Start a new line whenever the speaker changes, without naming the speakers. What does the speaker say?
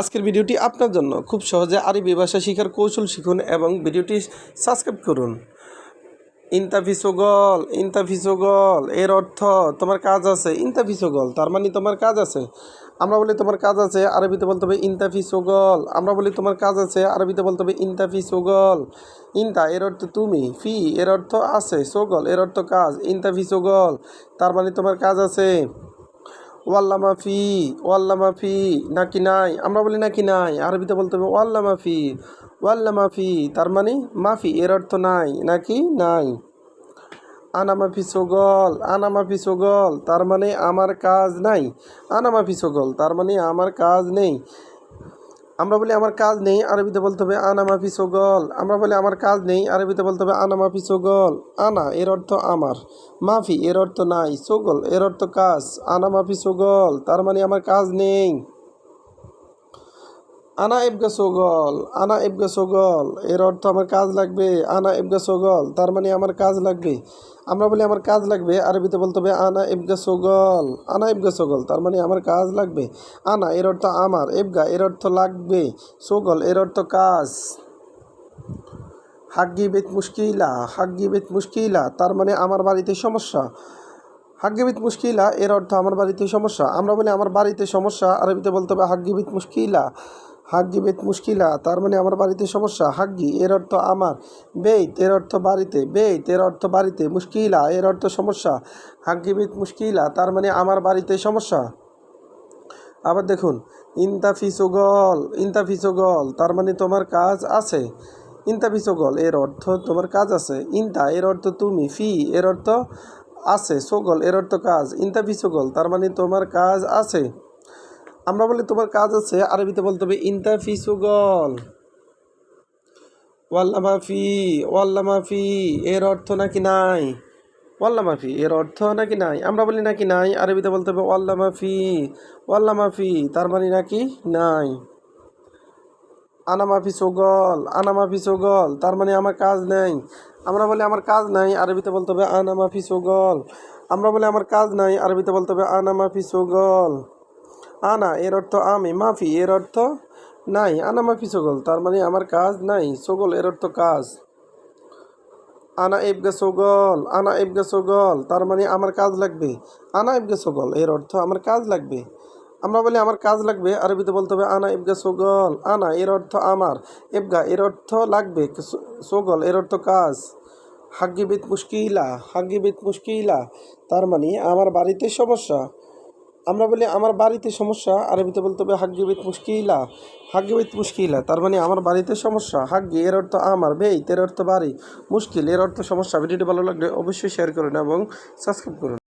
আজকের ভিডিওটি আপনার জন্য। খুব সহজে আরবি ভাষা শেখার কৌশল শিখুন এবং ভিডিওটি সাবস্ক্রাইব করুন। ইন্তাফিসোগল ইন্তাফিসোগল, এর অর্থ তোমার কাজ আছে, ইন্তাফিসোগল, তার মানে তোমার কাজ আছে। আমরা বলি তোমার কাজ আছে, আরবিতে বলতে হবে ইন্তাফিসোগল। আমরা বলি তোমার কাজ আছে, আরবিতে বলতে হবে ইন্তাফিসোগল। ইন্তা, এর অর্থ তুমি, ফি, এর অর্থ আছে, সোগল, এর অর্থ কাজ, ইন্তাফিসোগল, তার মানে তোমার কাজ আছে। ওয়াল্লা মাফি ওয়াল্লা মাফি নাকি নাই? আমরা বলি নাকি নাই? আরবিতে বলতে হবে ওয়াল্লা মাফি ওয়াল্লা মাফি তার মানে মাফি, এর অর্থ নাই, নাকি নাই? আনা মাফি সোগল আনা মাফি সোগল, তার মানে আমার কাজ নাই। আনা মাফি সোগল, তার মানে আমার কাজ নেই। আমরা বলি, আমার কাজ নেই, আরবিতে বলতে হবে, আনা মাফি সোগল। আমরা বলি, আমার কাজ নেই, আরবিতে বলতে হবে, আনা মাফি সোগল। আনা, এর অর্থ আমার। মাফি, এর অর্থ নাই। সোগল, এর অর্থ কাজ। আনা মাফি সোগল, তার মানে আমার কাজ নেই। আনা এবগা সোগল, আনা এবগা সোগল, এর অর্থ আমার কাজ লাগবে, আনা এবগা সোগল, তার মানে আমার কাজ লাগবে। আমরা বলি আমার কাজ লাগবে, আরবিতে বলতে হবে আনা এবগা সোগল, আনা এবগা সোগল, তার মানে আমার কাজ লাগবে। আনা, এর অর্থ আমার এবগা এর অর্থ লাগবে। সোগল, এর অর্থ কাজ। হাগ্গি বেত মুশকিলা হাগ্গি বেত মুশকিলা, তার মানে আমার বাড়িতে সমস্যা। হাগ্গিবিত মুশকিলা, এর অর্থ আমার বাড়িতে সমস্যা। আমরা বলি আমার বাড়িতে সমস্যা, আরবিতে বলতে হবে হাগ্গিবিত মুশকিলা। হাগ্গিবিত মুশকিলা, তার মানে আমার বাড়িতে সমস্যা। হাগ্গি, এর অর্থ আমার। বেইত এর অর্থ বাড়িতে। বেইত এর অর্থ বাড়িতে। মুশকিলা, এর অর্থ সমস্যা। হাগ্গিবিত মুশকিলা, তার মানে আমার বাড়িতে সমস্যা। আবার দেখুন ইন্তাফিসোগল ইন্তাফিসোগল তার মানে তোমার কাজ আছে। ইন্তাফিসোগল এর অর্থ তোমার কাজ আছে। ইন্তা, এর অর্থ তুমি। ফি, এর অর্থ আছে। সোগল, এর অর্থ কাজ। ইন্তাফিসোগল তার মানে তোমার কাজ আছে। আমরা বলি তোমার কাজ আছে আরবিতে বলতে হবে ইন্তাফিসোগল ওয়াল্লা মাফি ওয়াল্লা মাফি এর অর্থ নাকি নাই? ওয়াল্লা মাফি এর অর্থ নাকি নাই? আমরা বলি নাকি নাই, আরবিতে বলতে হবে ওয়াল্লা মাফি ওয়াল্লা মাফি তার মানে নাকি নাই। আনা মাফি সোগল আনা মাফি সোগল তার মানে আমার কাজ নেই। আমরা বলি আমার কাজ নাই, আরবিতে বলতে হবে আনা মাফি সোগল আমরা বলি আমার কাজ নাই, আরবিতে বলতে হবে আনা মাফি সোগল আনা, এর অর্থ আমি, মাফি, এর অর্থ নাই, আনা, মাফি, সোগল, তার মানে আমার কাজ নাই, সোগল, এর অর্থ কাজ। আনা এবগা সোগল, আনা এবগা সোগল, তার মানে আমার কাজ লাগবে। আনা এবগা সোগল, এর অর্থ আমার কাজ লাগবে। আমরা বলি আমার কাজ লাগবে, আরবিতে বলতে হবে আনা এবগা সোগল, আনা, এর অর্থ আমার। এবগা এর অর্থ লাগবে সোগল, এর অর্থ কাজ। হাগ্গিবিত মুশকিলা হাগ্গিবিত মুশকিলা, তার মানে আমার বাড়িতে সমস্যা। আমরা বলি, আমার বাড়িতে সমস্যা? আরবিতে বলতে হবে হাগ্গিবিত মুশকিলা। হাগ্গিবিত মুশকিলা? তার মানে আমার বাড়িতে সমস্যা? হাগ্যে? এর অর্থ, আমার। বেইত? এর অর্থ, বাড়ি। মুশকিল? এর অর্থ, সমস্যা। ভিডিওটি ভালো লাগলে অবশ্যই শেয়ার করুন এবং সাবস্ক্রাইব করুন।